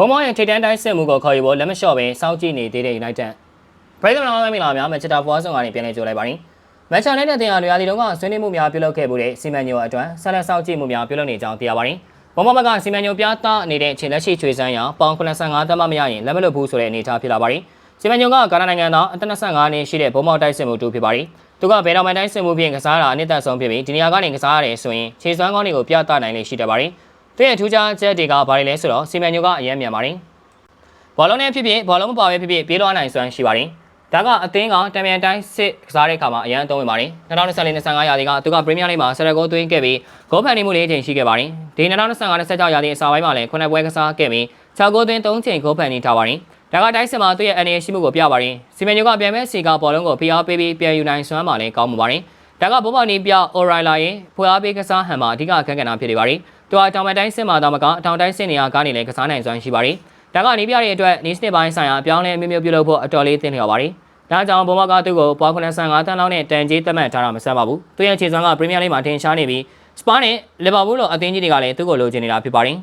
ဘုံမောင်ရဲ့ထိတ်တန်းတိုင်းစစ်မှုကိုခေါ်ယူဖို့လက်မလျှော့ပဲစောင့်ကြည့်နေသေးတဲ့ United ပရိသတ်များမင်္ဂလာများမက်ချတာဖွားဆောင်ကနေပြန်လည်ကြိုလိုက်ပါရင်မက်ချာနဲ့တဲ့တင်အားတွေအားဒီတော့ကဆွေးနွေးမှုများပြုလုပ်ခဲ့မှုတဲ့စီမံညိုအတွက်ဆက်လက်စောင့်ကြည့်မှုများပြုလုပ်နေကြောင်းသိရပါရင်ဘုံမောင်ဘက်ကစီမံညိုပြသနေတဲ့ခြေလက်ရှိချွေစမ်းရပေါင်85တမမရရင်လက်မလွတ်ဘူးဆိုတဲ့အနေအထားဖြစ်လာပါရင်စီမံညိုကကာနာနိုင်ငံသားအသက်25နှစ်ရှိတဲ့ဘုံမောင်တိုက်စစ်မှုတူဖြစ်ပါရင်သူကဘယ်တော်မှတိုင်းစစ်မှုဖြင့်ကစားတာအနည်းသက်ဆုံးဖြစ်ပြီးဒီနေရာကနေကစားရတယ်ဆိုရင်ခြေစွမ်းကောင်းတွေကိုပြသနိုင်လေရှိတတ်ပါရင် သူရဲ့ထူးခြားချက်တွေကဘာတွေလဲဆိုတော့စီမံညိုကအရင်မြန်ပါတယ်ဘောလုံးနဲ့ဖြစ်ဖြစ်ဘောလုံးမပါပဲဖြစ်ဖြစ်ပြေးလွှားနိုင်စွမ်းရှိပါတယ်။ဒါကအသင်းကတံမြန်တိုင်းစစ်ကစားတဲ့အခါမှာအရန်အသုံးဝင်ပါတယ်။2024-25ရာသီကသူကပရီးမီးယားလိဂ်မှာဆယ်ရဂိုးသွင်းခဲ့ပြီးဂိုးဖန်နေမှုလေးအချိန်ရှိခဲ့ပါတယ်။ဒီ2025-26ရာသီအစပိုင်းမှာလည်းခုနှစ်ပွဲကစားခဲ့ပြီး6ဂိုးသွင်း3ချိန်ဂိုးဖန်နေထားပါတယ်။ဒါကတိုင်းစစ်မှာသူ့ရဲ့အနေရှိမှုကိုပြပါတယ်။စီမံညိုကပြန်မဲ့စီကဘောလုံးကိုဖိအားပေးပြီးပြန်ယူနိုင်စွမ်းမှာလည်းကောင်းမှာပါတယ်။ ဒါကဘောပေါနီပြအိုရိုင်လာရဲ့ဖွေအားပေးကစားဟန်မှာအဓိကအခက်အခဲဖြစ်နေပါတယ်။သူကတောင်ပန်တိုင်းစစ်မှာတော့မကအထောင်တိုင်းစစ်နေရာကနေလည်းကစားနိုင်စွမ်းရှိပါတယ်။ဒါကနေပြတဲ့အတွက်နေစနစ်ပိုင်းဆိုင်ရာအပြောင်းလဲအမျိုးမျိုးပြုလုပ်ဖို့အတော်လေးသင်လျော်ပါတယ်။ဒါကြောင့်ဘုံမကသူ့ကိုပွား95တန်းလောက်နဲ့တန်ကြီးတက်မှတ်ထားတာမဆက်ပါဘူး။သူရဲ့ခြေစွမ်းကပရီးမီးယားလိဂ်မှာထင်ရှားနေပြီးစပါးနဲ့လီဗာပူးလိုအသင်းကြီးတွေကလည်းသူ့ကိုလိုချင်နေတာဖြစ်ပါတယ်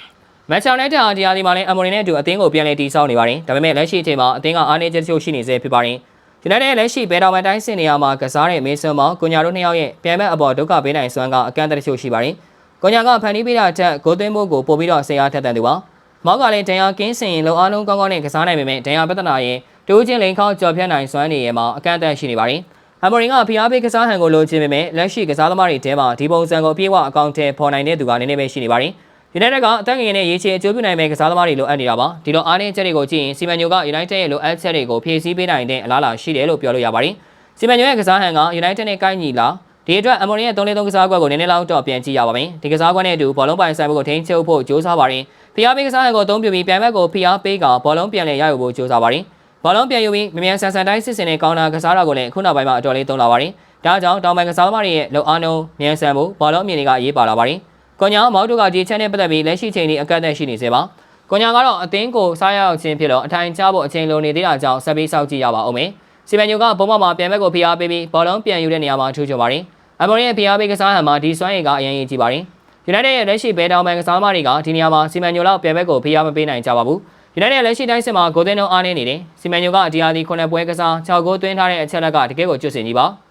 ။မန်ချက်ယူနိုက်တက်အားဒီယာဒီမှာလည်းအမေရိနဲ့အတူအသင်းကိုပြန်လည်တည်ဆောက်နေပါတယ်။ဒါပေမဲ့လက်ရှိအချိန်မှာအသင်းကအားနည်းချက်တချို့ရှိနေစေဖြစ်ပါတယ်။ ယူနိုက်တက်ရဲ့လက်ရှိဘယ်တော်မှတိုင်းစင်နေရာမှာကစားတဲ့မေဆန်မောင်ကိုညာတို့နှစ်ယောက်ရဲ့ပြန်မဲ့အပေါ်ဒုက္ခပေးနိုင်စွမ်းကအကန့်အသတ်တချို့ရှိပါတယ်။ကိုညာကဖန်တီးပေးတာချက်ဂိုးသွင်းဖို့ကိုပို့ပြီးတော့ဆရာထက်တန်သူပါ။မောက်ကလည်းဒဏ်ရာကင်းစင်ရင်လုံအားလုံးကောင်းကောင်းနဲ့ကစားနိုင်ပေမဲ့ဒဏ်ရာပြဿနာရင်တိုးချင်းလိန်ခေါကြော်ဖြတ်နိုင်စွမ်းနေရမှာအကန့်အသတ်ရှိနေပါတယ်။ဟမ်မော်ရင်ကဖျားပေးကစားဟန်ကိုလိုချင်ပေမဲ့လက်ရှိကစားသမားတွေထဲမှာဒီပုံစံကိုပြေဝအကောင့်ထဲပေါ်နိုင်တဲ့သူကနည်းနည်းပဲရှိနေပါတယ်။ United ကအသက်ငယ်နဲ့ရေးချေအကျိုးပြုနိုင်မဲ့ကစားသမားတွေလိုအပ်နေတာပါ။ဒီလိုအားနည်းချက်တွေကိုကြည့်ရင်စီမံညိုက United ရဲ့လိုအပ်ချက်တွေကိုဖြည့်ဆည်းပေးနိုင်တဲ့အလားအလာရှိတယ်လို့ပြောလို့ရပါတယ်။စီမံညိုရဲ့ကစားဟန်က United နဲ့ကိုက်ညီလားဒီအတွက်အမော်ရင်ရဲ့3-3ကစားကွက်ကိုနည်းနည်းလောက်တော့ပြန်ကြည့်ရပါမယ်။ဒီကစားကွက်နဲ့အတူဘောလုံးပိုင်ဆိုင်မှုကိုထိန်းချုပ်ဖို့ကြိုးစားပါတယ်။ဖျားပေးကစားဟန်ကိုအသုံးပြုပြီးပြန်ဘက်ကိုဖျားပေးကဘောလုံးပြန်လည်ရယူဖို့ကြိုးစားပါတယ်။ဘောလုံးပြန်ယူပြီးမမြန်ဆန်ဆန်တိုင်းစစ်စင်နဲ့ကောင်းတာကစားတာကိုလည်းခုနောက်ပိုင်းမှာအတော်လေးသုံးလာပါတယ်။ဒါကြောင့်တောင်ပန်ကစားသမားတွေရဲ့လုံအားနှုန်းမြန်ဆန်မှုဘောလုံးအမြင်တွေကအရေးပါလာပါတယ်။ ကွန်ညာမောက်တို့ကဒီချက်နဲ့ပတ်သက်ပြီးလက်ရှိချိန်ဒီအကန့်အသတ်ရှိနေစေပါ။ကွန်ညာကတော့အသင်းကိုစားရောက်ခြင်းဖြစ်လို့အထိုင်ချဖို့အချိန်လိုနေသေးတာကြောင့်ဆက်ပြီးစောင့်ကြည့်ရပါဦးမယ်။စီမံညိုကဘုံမမှာပြန်ဘက်ကိုဖျားပေးပြီးဘောလုံးပြန်ယူတဲ့နေရာမှာထူးချွန်ပါတယ်။အမေရိရဲ့ဖျားပေးကစားဟန်မှာဒီစွမ်းရည်ကအရင်ရည်ကြည့်ပါတယ်။ United ရဲ့လက်ရှိဘဲတောင်ပန်ကစားသမားတွေကဒီနေရာမှာစီမံညိုလောက်ပြန်ဘက်ကိုဖျားမပေးနိုင်ကြပါဘူး။ United ရဲ့လက်ရှိတိုင်းစစ်မှာဂိုးသွင်းနှုန်းအားနည်းနေတယ်။စီမံညိုကဒီဟာဒီခုနှစ်ပွဲကစား6ဂိုးသွင်းထားတဲ့အချက်လက်ကတကယ်ကိုကျွတ်စင်ကြီးပါ။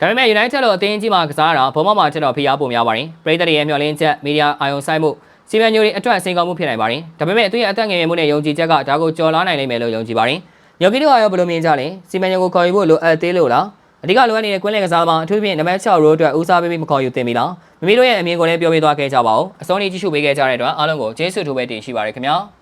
ဒါပေမဲ့ United လို့အသင်းကြီးမှာကစားတာဘုံမမှာချက်တော့ဖျားပုံများပါတယ်။ပရိသတ်တွေရဲ့မျှော်လင့်ချက်မီဒီယာအာယုံဆိုင်မှုစီမံညိုတွေအတွက်အစိမ်ကောင်းမှုဖြစ်နိုင်ပါတယ်။ဒါပေမဲ့သူရဲ့အသက်ငယ်မှုနဲ့ယုံကြည်ချက်ကဒါကိုကျော်လာနိုင်လိမ့်မယ်လို့ယုံကြည်ပါတယ်။ညိုကီတို့ကရောဘယ်လိုမြင်ကြလဲ။စီမံညိုကိုခေါ်ယူဖို့လိုအပ်သေးလို့လား။အဓိကလိုအပ်နေတဲ့ကွင်းလင်ကစားသမားအထူးသဖြင့်နံပါတ်6ရိုးအတွက်ဦးစားပေးပြီးမခေါ်ယူသင့်ပြီလားမမီတို့ရဲ့အမြင်ကိုလည်းပြောပြသွားခဲ့ကြပါဦးအစောနေ့ကြည့်ရှုပေးခဲ့ကြတဲ့အတွက်အားလုံးကိုကျေးဇူးတူပဲတင်ရှိပါရခင်ဗျာ